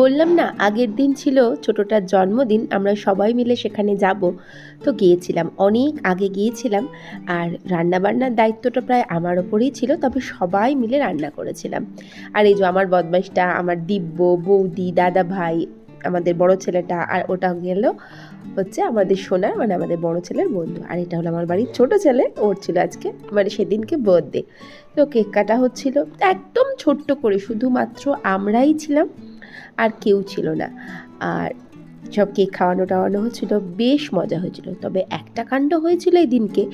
বললাম না, আগের দিন ছিল, ছোটোটার জন্মদিন, আমরা সবাই মিলে সেখানে যাব। তো গিয়েছিলাম, অনেক আগে গিয়েছিলাম, আর রান্নাবান্নার দায়িত্বটা প্রায় আমার ওপরেই ছিল, তবে সবাই মিলে রান্না করেছিলাম। আর এই যে আমার বদমাইশটা, আমার দিব্য, বৌদি দাদা ভাই আমাদের বড় ছেলেটা, আর ওটা গেল হচ্ছে আমাদের সোনার মানে আমাদের বড় ছেলের বন্ধু। আর এটা হলো আমার বাড়ির ছোট ছেলে, ওর ছিল আজকে মানে সেদিনকে বার্থডে তো কেক কাটা হচ্ছিল, একদম ছোট্ট করে, শুধুমাত্র আমরাই ছিলাম। আর কেউ ছিল না। আর সব কেক খাওয়ানো টাওয়ানো হচ্ছিল, বেশ মজা হয়েছিল। তবে একটা কাণ্ড হয়েছিল এই দিনকে,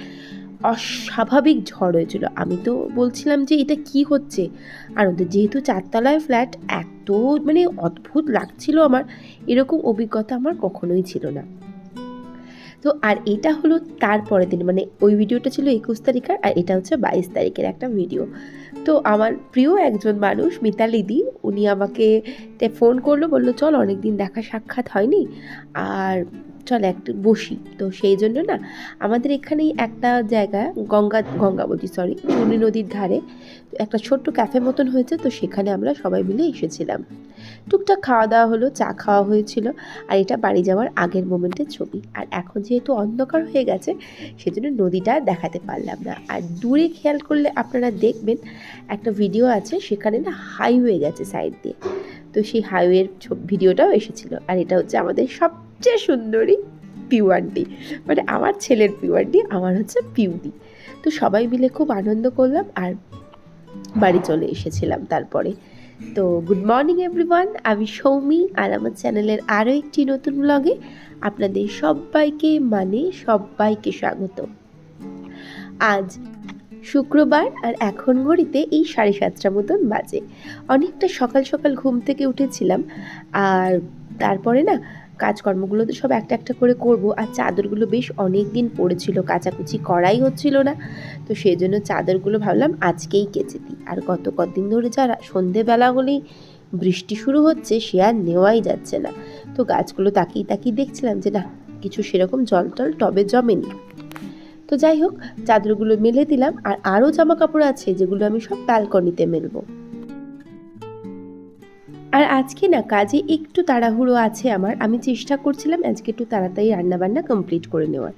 অস্বাভাবিক ঝড় হয়েছিল। আমি তো বলছিলাম যে এটা কি হচ্ছে? আর ওদের যেহেতু চারতলায় ফ্ল্যাট, এত মানে অদ্ভুত লাগছিল আমার। এরকম অভিজ্ঞতা আমার কখনোই ছিল না। তো আর এটা হলো তারপরের দিন মানে ওই ভিডিওটা ছিল একুশ তারিখের, আর এটা হচ্ছে বাইশ তারিখের একটা ভিডিও। তো আমার প্রিয় একজন মানুষ, মিতালিদি, উনি আমাকে ফোন করল, বলল, চল অনেক দিন দেখা সাক্ষাৎ হয়নি। আর চল একটু বসি। তো সেই জন্য না আমাদের এখানেই একটা জায়গা, গঙ্গা গঙ্গা বলছি সরি চুনি নদীর ধারে একটা ছোট্ট ক্যাফে মতন হয়েছে, তো সেখানে আমরা সবাই মিলে এসেছিলাম। টুকটাক খাওয়া দাওয়া হলো, চা খাওয়া হয়েছিল, আর এটা বাড়ি যাওয়ার আগের মোমেন্টের ছবি। আর এখন যেহেতু অন্ধকার হয়ে গেছে, সেজন্য নদীটা দেখাতে পারলাম না। আর দূরে খেয়াল করলে আপনারা দেখবেন, একটা ভিডিও আছে, সেখানে না হাইওয়ে গেছে সাইড দিয়ে। তো সেই হাইওয়ের ভিডিওটাও এসেছিল। আর এটা হচ্ছে আমাদের সবচেয়ে সুন্দরী পিউয়ারডি মানে আমার ছেলের পিউয়ারডি আমার হচ্ছে পিউদি। তো সবাই মিলে খুব আনন্দ করলাম আর বাড়ি চলে এসেছিলাম তারপরে। তো গুড মর্নিং এভরিওয়ান আমি সৌমি আর আমার চ্যানেলের আরও একটি নতুন ব্লগে আপনাদের সবাইকে মানে সবাইকে স্বাগত। আজ শুক্রবার আর এখন ঘড়িতে এই সাড়ে সাতটা মতন বাজে। অনেকটা সকাল সকাল ঘুম থেকে উঠেছিলাম আর তারপরে না কাজকর্মগুলো তো সব একটা একটা করে করব। আর চাদরগুলো বেশ অনেক দিন পড়েছিল, কাচাকুচি করাই হচ্ছিল না। তো সেই জন্য চাদরগুলো ভাবলাম আজকেই কেচে দিই। আর গত কদিন ধরে যারা সন্ধেবেলা হলেই বৃষ্টি শুরু হচ্ছে, সে আর নেওয়াই যাচ্ছে না। তো গাছগুলো তাকিয়ে তাকিয়ে দেখছিলাম যে, না, কিছু সেরকম জল টল টবে জমেনি। তো যাই হোক, চাদরগুলো মেলে দিলাম। আর আরও জামা কাপড় আছে যেগুলো আমি সব ব্যালকনিতে মেলবো। আর আজকে না কাজে একটু তাড়াহুড়ো আছে আমার। আমি চেষ্টা করছিলাম আজকে একটু তাড়াতাড়ি রান্নাবান্না কমপ্লিট করে নেওয়ার।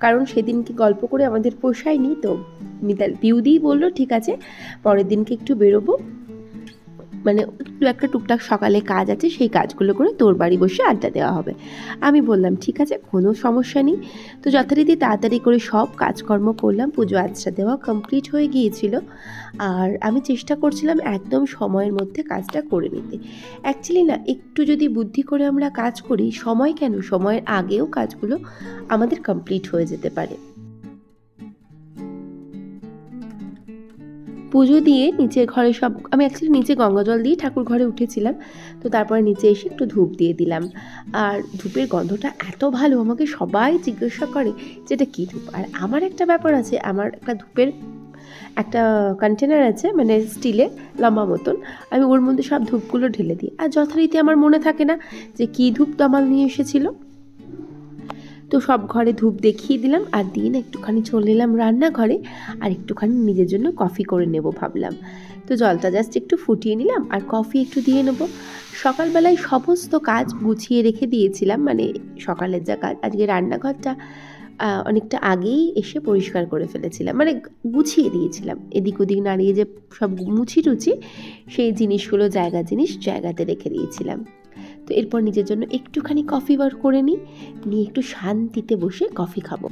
কারণ সেদিনকে গল্প করে আমাদের পোষায়নি তো। মিতাল পিউদিই বলল, ঠিক আছে, পরের দিনকে একটু বেরোবো। মানে একটু একটা টুকটাক সকালে কাজ আছে, সেই কাজগুলো করে তোর বাড়ি বসে আড্ডা দেওয়া হবে। আমি বললাম, ঠিক আছে, কোনো সমস্যা নেই। তো যথারীতি তাড়াতাড়ি করে সব কাজকর্ম করলাম, পুজো আচ্ছা দেওয়া কমপ্লিট হয়ে গিয়েছিল। আর আমি চেষ্টা করছিলাম একদম সময়ের মধ্যে কাজটা করে নিতে। অ্যাকচুয়ালি না, একটু যদি বুদ্ধি করে আমরা কাজ করি, সময় কেন? সময়ের আগেও কাজগুলো আমাদের কমপ্লিট হয়ে যেতে পারে। পুজো দিয়ে নিচে ঘরে সব, আমি অ্যাকচুয়ালি নিচে গঙ্গা জল দিয়ে ঠাকুর ঘরে উঠেছিলাম। তো তারপরে নিচে এসে একটু ধূপ দিয়ে দিলাম। আর ধূপের গন্ধটা এত ভালো, আমাকে সবাই জিজ্ঞাসা করে যে এটা কী ধূপ? আর আমার একটা ব্যাপার আছে, আমার একটা ধূপের একটা কন্টেনার আছে মানে স্টিলে লম্বা মতন। আমি ওর মধ্যে সব ধূপগুলো ঢেলে দিই। আর যথারীতি আমার মনে থাকে না যে কী ধূপ তামাল নিয়ে এসেছিল। তো সব ঘরে ধূপ দেখিয়ে দিলাম আর দিন একটুখানি চলে এলাম রান্নাঘরে আর একটুখানি নিজের জন্য কফি করে নেব ভাবলাম। তো জলটা জাস্ট একটু ফুটিয়ে নিলাম আর কফি একটু দিয়ে নেব। সকালবেলায় সমস্ত কাজ গুছিয়ে রেখে দিয়েছিলাম মানে সকালের যা কাজ, আজকে রান্নাঘরটা অনেকটা আগেই এসে পরিষ্কার করে ফেলেছিলাম মানে গুছিয়ে দিয়েছিলাম। এদিক ওদিক নাড়িয়ে যে সব মুছি টুচি সেই জিনিসগুলো জায়গা জিনিস জায়গাতে রেখে দিয়েছিলাম। তো এরপর নিজের জন্য একটুখানি কফি বার করে নিই। নিয়ে একটু শান্তিতে বসে কফি খাব।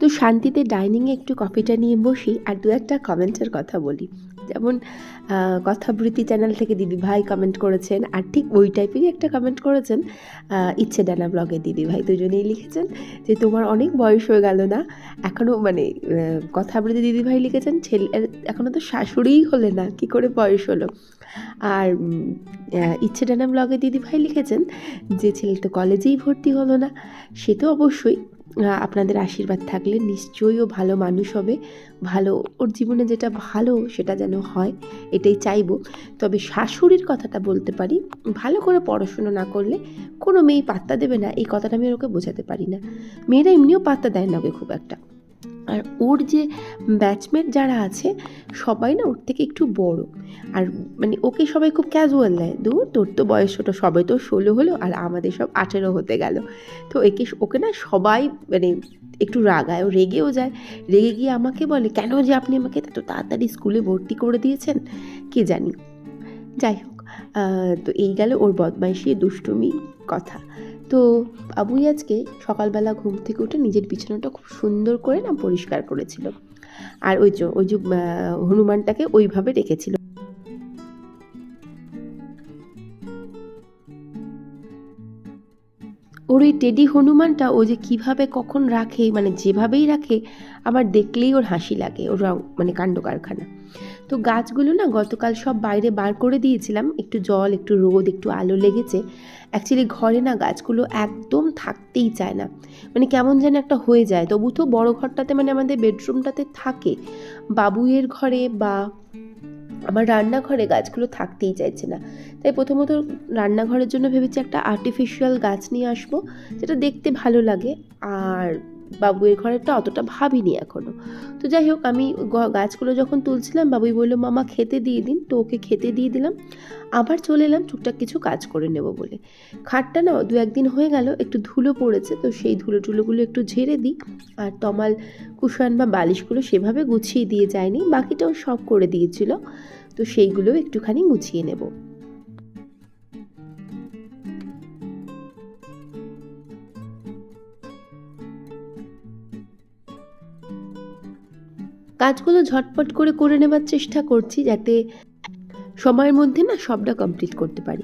তো শান্তিতে ডাইনিংয়ে একটু কফিটা নিয়ে বসি আর দু একটা কমেন্টের কথা বলি। যেমন কথাবৃত্তি চ্যানেল থেকে দিদি ভাই কমেন্ট করেছেন, আর ঠিক ওই টাইপেরই একটা কমেন্ট করেছেন ইচ্ছে ডানা ব্লগে দিদি ভাই দুজনেই লিখেছেন যে তোমার অনেক বয়স হয়ে গেল না এখনও মানে কথাবৃত্তি দিদি ভাই লিখেছেন, ছেলে এখনও তো শাশুড়িই হলে না, কি করে বয়স হলো? আর ইচ্ছে ডানা ব্লগে দিদি ভাই লিখেছেন যে ছেলে তো কলেজেই ভর্তি হলো না, সে তো অবশ্যই আপনাদের আশীর্বাদ থাকলে নিশ্চয়ই ও ভালো মানুষ হবে। ভালো, ওর জীবনে যেটা ভালো সেটা যেন হয়, এটাই চাইব। তবে শাশুড়ির কথাটা বলতে পারি, ভালো করে পড়াশুনো না করলে কোনো মেয়ে পাত্তা দেবে না। এই কথাটা আমি ওকে বোঝাতে পারি না। মেয়েরা এমনিও পাত্তা দেয় না ওকে খুব একটা। আর ওর যে ব্যাচমেট যারা আছে, সবাই না ওর থেকে একটু বড়। আর মানে ওকে সবাই খুব ক্যাজুয়াল নেয় দূর, তোর তো বয়স ছোটো, সবাই তো ষোলো হলো আর আমাদের সব আঠেরো হতে গেল। তো একে ওকে না সবাই মানে একটু রাগায়, ও রেগেও যায়। রেগে গিয়ে আমাকে বলে, কেন যে আপনি আমাকে এত তাড়াতাড়ি স্কুলে ভর্তি করে দিয়েছেন? কে জানি। যাই হোক তো এই গেল ওর বদমাইশি, দুষ্টুমি, কথা। তো বাবুই আজকে সকালবেলা ঘুম থেকে উঠে নিজের বিছানাটা খুব সুন্দর করে না পরিষ্কার করেছিল। আর ওই যে ওই যে হনুমানটাকে ওইভাবে রেখেছিল। ওর ওই টেডি হনুমানটা ও যে কীভাবে কখন রাখে মানে যেভাবেই রাখে আমার দেখলেই ওর হাসি লাগে, ওর মানে কাণ্ড কারখানা। তো গাছগুলো না গতকাল সব বাইরে বার করে দিয়েছিলাম। একটু জল, একটু রোদ, একটু আলো লেগেছে। অ্যাকচুয়ালি ঘরে না গাছগুলো একদম থাকতেই চায় না। মানে কেমন যেন একটা হয়ে যায়। তবু তো বড় ঘরটাতে মানে আমাদের বেডরুমটাতে থাকে। বাবুয়ের ঘরে বা আমার রান্নাঘরে গাছগুলো থাকতেই চাইছে না। তাই প্রথমত রান্নাঘরের জন্য ভেবেছি একটা আর্টিফিশিয়াল গাছ নিয়ে আসব, যেটা দেখতে ভালো লাগে। আর বাবুয়ের ঘরেরটা অতটা ভাবিনি এখনও তো যাই হোক, আমি গাছগুলো যখন তুলছিলাম, বাবুই বলল, মামা, খেতে দিয়ে দিন। তো ওকে খেতে দিয়ে দিলাম। আবার চলে এলাম টুকটাক কিছু কাজ করে নেব বলে। খাটটা না দু একদিন হয়ে গেল, একটু ধুলো পড়েছে, তো সেই ধুলো টুলোগুলো একটু ঝেড়ে দিই। আর তমাল কুশান বা বালিশগুলো সেভাবে গুছিয়ে দিয়ে যায়নি, বাকিটাও সব করে দিয়েছিল। তো সেইগুলো একটুখানি গুছিয়ে নেব। কাজগুলো ঝটপট করে করে নেবার চেষ্টা করছি যাতে সময়ের মধ্যে না সবটা কমপ্লিট করতে পারি।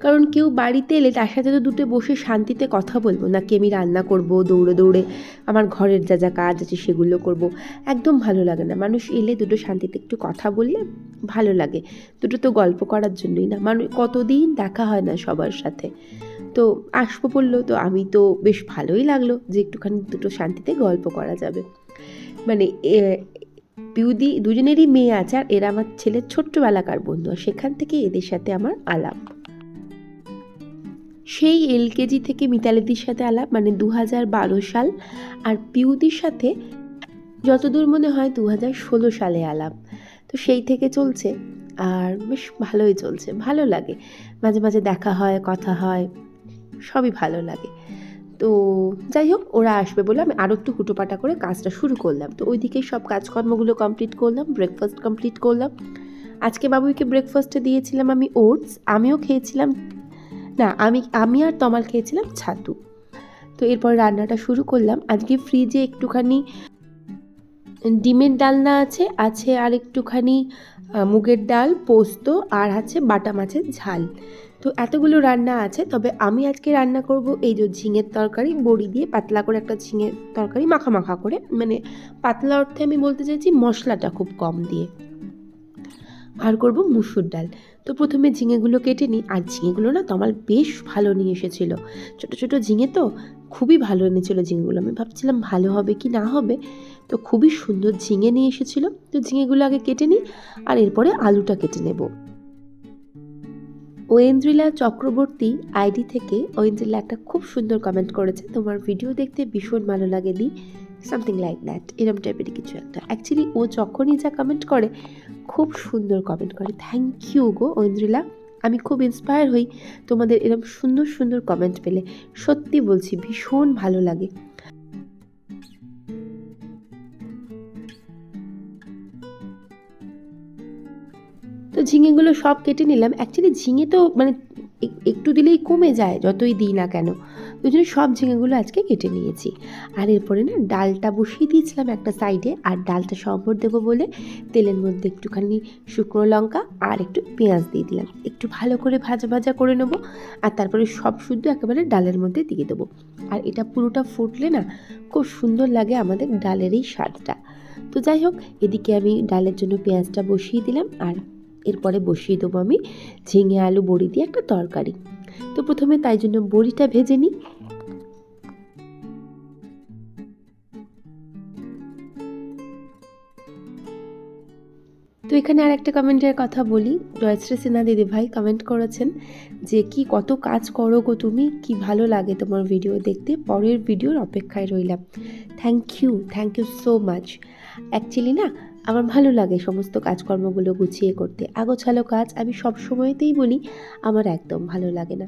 কারণ কেউ বাড়িতে এলে তার সাথে তো দুটো বসে শান্তিতে কথা বলব, নাকি আমি রান্না করব, দৌড়ে দৌড়ে আমার ঘরের যা যা কাজ আছে সেগুলো করব। একদম ভালো লাগে না। মানুষ এলে দুটো শান্তিতে একটু কথা বললে ভালো লাগে। দুটো তো গল্প করার জন্যই না। মানুষ কতদিন দেখা হয় না সবার সাথে। তো আসব বলল, তো আমি তো বেশ ভালোই লাগল যে একটুখানি দুটো শান্তিতে গল্প করা যাবে। মানে পিউদি দুজনেরই মেয়ে আছে আর এরা আমার ছেলের ছোট্টবেলাকার বন্ধু আর সেখান থেকে এদের সাথে আমার আলাপ। সেই এলকেজি থেকে মিতালিদির সাথে আলাপ মানে দু হাজার বারো সাল। আর পিউদির সাথে যতদূর মনে হয় দু হাজার ষোলো সালে আলাপ। তো সেই থেকে চলছে আর বেশ ভালোই চলছে, ভালো লাগে। মাঝে মাঝে দেখা হয়, কথা হয়, সবই ভালো লাগে। তো যাই হোক, ওরা আসবে বলে আমি আরও একটু হুটোপাটা করে কাজটা শুরু করলাম। তো ওইদিকে সব কাজকর্মগুলো কমপ্লিট করলাম ব্রেকফাস্ট কমপ্লিট করলাম। আজকে বাবুইকে ব্রেকফাস্টে দিয়েছিলাম আমি ওটস আমিও খেয়েছিলাম, না, আমি আমি আর তমাল খেয়েছিলাম ছাতু। তো এরপর রান্নাটা শুরু করলাম। আজকে ফ্রিজে একটুখানি ডিমের ডালনা আছে আছে আর একটুখানি মুগের ডাল, পোস্ত আর আছে বাটা মাছের ঝাল। তো এতগুলো রান্না আছে, তবে আমি আজকে রান্না করব এই যে ঝিঙের তরকারি, বড়ি দিয়ে পাতলা করে একটা ঝিঙের তরকারি মাখা মাখা করে। মানে পাতলা অর্থে আমি বলতে চাইছি মশলাটা খুব কম দিয়ে। আর করব মুসুর ডাল। তো প্রথমে ঝিঙেগুলো কেটে নিই। আর ঝিঙেগুলো না তমাল বেশ ভালো নিয়ে এসেছিল। ছোট ছোট ঝিঙে তো খুবই ভালো এনেছিল ঝিঙেগুলো। আমি ভাবছিলাম ভালো হবে কি না হবে। তো খুবই সুন্দর ঝিঙে নিয়ে এসেছিল। তো ঝিঙেগুলো আগে কেটে নিই। আর এরপরে আলুটা কেটে নেব। ঐন্দ্রিলা চক্রবর্তী আইডি থেকে ঐন্দ্রিলা একটা খুব সুন্দর কমেন্ট করেছে। তোমার ভিডিও দেখতে ভীষণ ভালো লাগে দি সামথিং লাইক দ্যাট এরম টাইপের কিছু একটা। অ্যাকচুয়ালি ও যখনই যা কমেন্ট করে, খুব সুন্দর কমেন্ট করে। থ্যাংক ইউ গো ঐন্দ্রিলা আমি খুব ইন্সপায়ার হই তোমাদের এরকম সুন্দর সুন্দর কমেন্ট পেলে। সত্যি বলছি, ভীষণ ভালো লাগে। ঝিঙেগুলো সব কেটে নিলাম। অ্যাকচুয়ালি ঝিঙে তো মানে একটু দিলেই কমে যায়, যতই দিই না কেন। ওই জন্য সব ঝিঙেগুলো আজকে কেটে নিয়েছি। আর এরপরে না ডালটা বসিয়ে দিয়েছিলাম একটা সাইডে, আর ডালটা সম্বর দেবো বলে তেলের মধ্যে একটুখানি শুকনো লঙ্কা আর একটু পেঁয়াজ দিয়ে দিলাম। একটু ভালো করে ভাজা ভাজা করে নেব, আর তারপরে সব শুদ্ধ একেবারে ডালের মধ্যে দিয়ে দেবো। আর এটা পুরোটা ফুটলে না খুব সুন্দর লাগে আমাদের ডালের এই স্বাদটা। তো যাই হোক, এদিকে আমি ডালের জন্য পেঁয়াজটা বসিয়ে দিলাম, আর এরপরে বসিয়ে দেবো আমি ঝিঙে, আলু, বড়ি দিয়ে একটা তরকারি। তো প্রথমে তাই জন্য বড়িটা ভেজে নিই। তো এখানে আর একটা কমেন্টের কথা বলি। জয়শ্রী সিনহা দিদি ভাই কমেন্ট করেছেন যে, কি কত কাজ করো গো তুমি? কি ভালো লাগে তোমার ভিডিও দেখতে। পরের ভিডিওর অপেক্ষায় রইলাম। Thank you thank you so much actually না আমার ভালো লাগে সমস্ত কাজকর্মগুলো গুছিয়ে করতে। আগোছালো কাজ আমি সব সময়তেই বলি, আমার একদম ভালো লাগে না।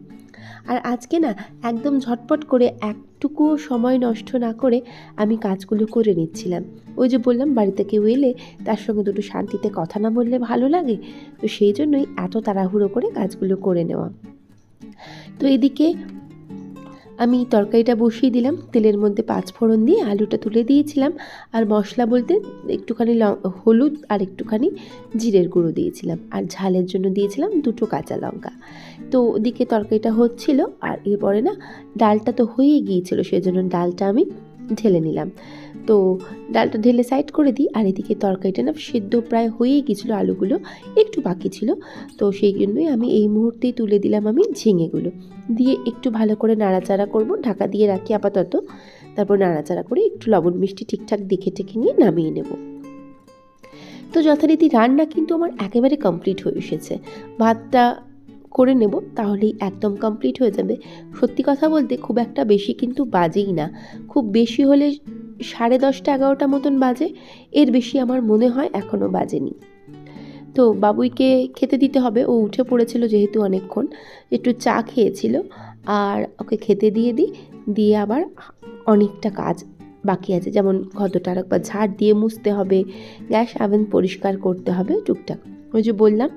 আর আজকে না, একদম ঝটপট করে একটুকুও সময় নষ্ট না করে আমি কাজগুলো করে নিচ্ছিলাম। ওই যে বললাম, বাড়িতে কেউ এলে তার সঙ্গে দুটো শান্তিতে কথা না বললে ভালো লাগে, তো সেই জন্যই এত তাড়াহুড়ো করে কাজগুলো করে নেওয়া। তো এদিকে আমি তরকারিটা বসিয়ে দিলাম। তেলের মধ্যে পাঁচ ফোড়ন দিয়ে আলুটা তুলে দিয়েছিলাম। আর মশলা বলতে একটুখানি ল- হলুদ আর একটুখানি জিরের গুঁড়ো দিয়েছিলাম। আর ঝালের জন্য দিয়েছিলাম দুটো কাঁচা লঙ্কা। তো ওদিকে তরকারিটা হচ্ছিল, আর এরপরে না ডালটা তো হয়ে গিয়েছিল, সেজন্য ডালটা আমি ঢেলে নিলাম। তো ডালটা ঢেলে সাইড করে দিই আর এদিকে তরকারিটা না সেদ্ধ প্রায় হয়েই গিয়েছিল আলুগুলো, একটু বাকি ছিল। তো সেই জন্যই আমি এই মুহূর্তেই তুলে দিলাম আমি ঝিঙেগুলো। দিয়ে একটু ভালো করে নাড়াচাড়া করব, ঢাকা দিয়ে রাখি আপাতত। তারপর নাড়াচাড়া করে একটু লবণ মিষ্টি ঠিকঠাক দেখে টেখে নিয়ে নামিয়ে নেব। তো যথারীতি রান্না কিন্তু আমার একেবারে কমপ্লিট হয়ে এসেছে। ভাতটা করে নেব তাহলেই একদম কমপ্লিট হয়ে যাবে। সত্যি কথা বলতে খুব একটা বেশি কিন্তু বাজেই না। খুব বেশি হলে সাড়ে দশটা, এগারোটা মতন বাজে। এর বেশি আমার মনে হয় এখনও বাজেনি। তো বাবুইকে খেতে দিতে হবে। ও উঠে পড়েছিল যেহেতু অনেকক্ষণ। একটু চা খেয়েছিল। আর ওকে খেতে দিয়ে দিই। দিয়ে আবার অনেকটা কাজ বাকি আছে। যেমন ঘরটা আরেকবার ঝাড় দিয়ে মুছতে হবে। গ্যাস আভেন পরিষ্কার করতে হবে, টুকটাক। ওই যে বললাম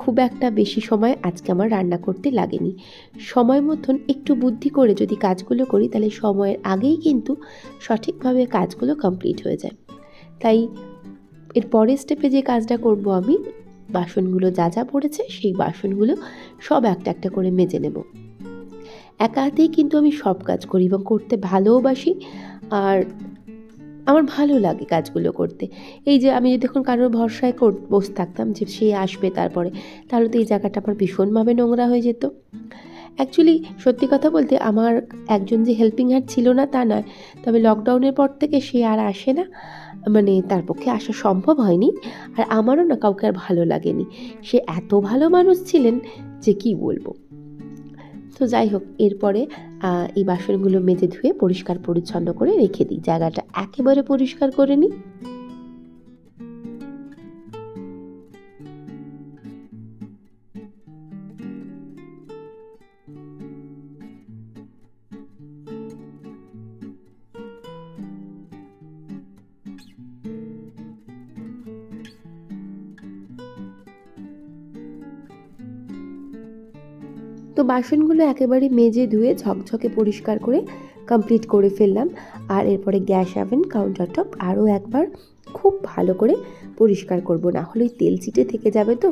খুব একটা বেশি সময় আজকে আমার রান্না করতে লাগেনি। সময় মতন একটু বুদ্ধি করে যদি কাজগুলো করি, তাহলে সময়ের আগেই কিন্তু সঠিকভাবে কাজগুলো কমপ্লিট হয়ে যায়। তাই এর পরের স্টেপে যে কাজটা করব আমি, বাসনগুলো যা যা পড়েছে সেই বাসনগুলো সব একটা একটা করে মেজে নেব। একা হাতেই কিন্তু আমি সব কাজ করি এবং করতে ভালোবাসি। আর আমার ভালো লাগে কাজগুলো করতে। এই যে আমি যদি এখন কারোর ভরসায় কর, বসে থাকতাম যে সে আসবে তারপরে, তাহলে তো এই জায়গাটা আমার ভীষণভাবে নোংরা হয়ে যেত। অ্যাকচুয়ালি সত্যি কথা বলতে আমার একজন যে হেল্পিং হ্যান্ড ছিল না তা নয়, তবে লকডাউনের পর থেকে সে আর আসে না। মানে তার পক্ষে আসা সম্ভব হয়নি, আর আমারও না কাউকে আর ভালো লাগেনি। সে এত ভালো মানুষ ছিলেন যে কি বলব? তো যাই হোক, এরপরে এই বাসনগুলো মেজে ধুয়ে পরিষ্কার পরিচ্ছন্ন করে রেখে দিই। জায়গাটা একেবারে পরিষ্কার করে নিই। বাসনগুলো একেবারে মেজে ধুয়ে ঝকঝকে পরিষ্কার করে কমপ্লিট করে ফেললাম। আর এরপরে গ্যাস আভেন কাউন্টার টপ আরও একবার খুব ভালো করে পরিষ্কার করব। না হলে তেল চিটে থেকে যাবে তো?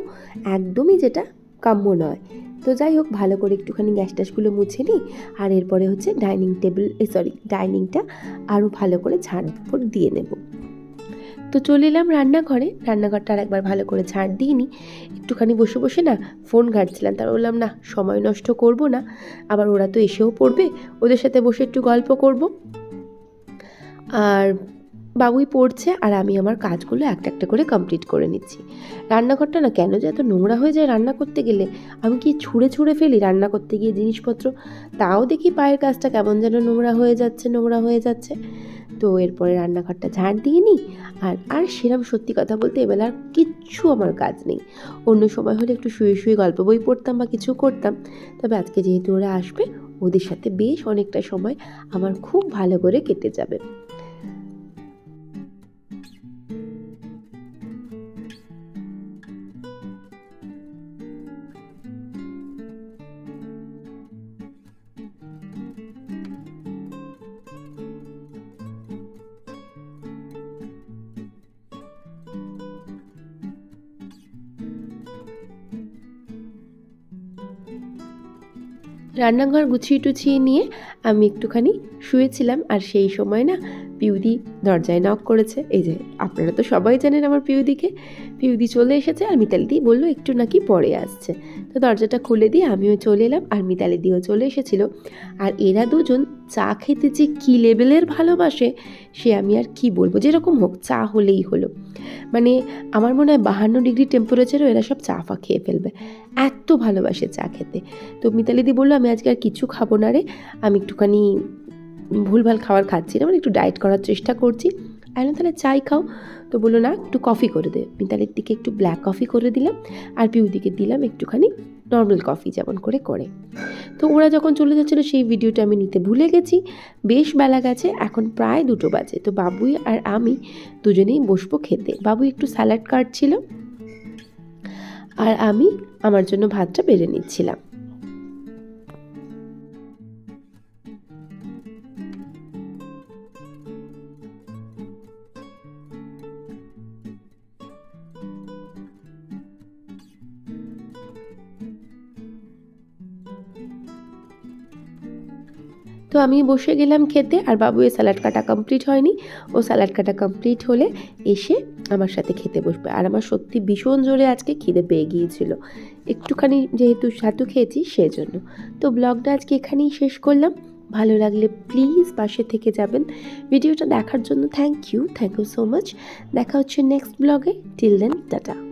একদমই যেটা কাম্য নয়। তো যাই হোক, ভালো করে একটুখানি গ্যাস ট্যাসগুলো মুছে নিই। আর এরপরে হচ্ছে ডাইনিং টেবিল সরি ডাইনিংটা আরও ভালো করে ঝাড় উপর দিয়ে নেব। তো চলে এলাম রান্নাঘরে। রান্নাঘরটা আর একবার ভালো করে ঝাড় দিয়ে নিই একটুখানি বসে বসে না ফোন ঘাঁটছিলাম। তার বললাম, না, সময় নষ্ট করব না। আবার ওরা তো এসেও পড়বে। ওদের সাথে বসে একটু গল্প করব। আর বাবুই পড়ছে আর আমি আমার কাজগুলো একটা একটা করে কমপ্লিট করে নিচ্ছি। রান্নাঘরটা না কেন যে এত নোংরা হয়ে যায় রান্না করতে গেলে? আমি কি ছুঁড়ে ছুঁড়ে ফেলি রান্না করতে গিয়ে জিনিসপত্র? তাও দেখি পায়ের কাজটা কেমন যেন নোংরা হয়ে যাচ্ছে, নোংরা হয়ে যাচ্ছে। তো এরপরে রান্নাঘরটা ঝাড় দিয়ে নিই। আর আর সেরম সত্যি কথা বলতে এবেলা আর কিচ্ছু আমার কাজ নেই। অন্য সময় হলে একটু শুয়ে শুয়ে গল্প বই পড়তাম বা কিছু করতাম। তবে আজকে যেহেতু ওরা আসবে, ওদের সাথে বেশ অনেকটা সময় আমার খুব ভালো করে কেটে যাবে। রান্নাঘর গুছিয়ে টুছিয়ে নিয়ে আমি একটুখানি শুয়েছিলাম, আর সেই সময় না পিউদি দরজায় নক করেছে। এই যে, আপনারা তো সবাই জানেন আমার পিউদিকে। পিউদি চলে এসেছে আর মিতালিদি বলল, একটু নাকি পরে আসছে। তো দরজাটা খুলে দিয়ে আমিও চলে এলাম আর মিতালিদিও চলে এসেছিল। আর এরা দুজন চা খেতে যে কী লেভেলের ভালোবাসে, সে আমি আর কি বলব? যেরকম হোক, চা হলেই হলো। মানে আমার মনে হয় বাহান্ন ডিগ্রি টেম্পারেচারও এরা সব চা ফা খেয়ে ফেলবে। এত ভালোবাসে চা খেতে। তো মিতালিদি বলল, আমি আজকে আর কিছু খাব না রে। আমি একটুখানি ভুলভাল খাবার খাচ্ছি না। মানে একটু ডায়েট করার চেষ্টা করছি। আইলাম তাহলে চাই খাও। তো বলল, না, একটু কফি করে দে। মিতালির দিকে একটু ব্ল্যাক কফি করে দিলাম, আর পিউদিকে দিলাম একটুখানি নর্মাল কফি যেমন করে করে। তো ওরা যখন চলে যাচ্ছিল, সেই ভিডিওটা আমি নিতে ভুলে গেছি। বেশ বেলা গেছে, এখন প্রায় দুটো বাজে। তো বাবুই আর আমি দুজনেই বসবো খেতে। বাবু একটু স্যালাড কাটছিল আর আমি আমার জন্য ভাতটা বেড়ে নিচ্ছিলাম। আমি বসে গেলাম খেতে আর বাবু এ স্যালাড কাটা কমপ্লিট হয়নি। ও স্যালাড কাটা কমপ্লিট হলে এসে আমার সাথে খেতে বসবে। আর আমার সত্যি ভীষণ জোরে আজকে খিদে পেয়ে গিয়েছিল। একটুখানি যেহেতু সাতু খেয়েছি সেজন্য। তো ব্লগটা আজকে এখানেই শেষ করলাম। ভালো লাগলে প্লিজ পাশে থেকে যাবেন। ভিডিওটা দেখার জন্য thank you thank you so much দেখা হচ্ছে নেক্সট ব্লগে টিল দেন টাটা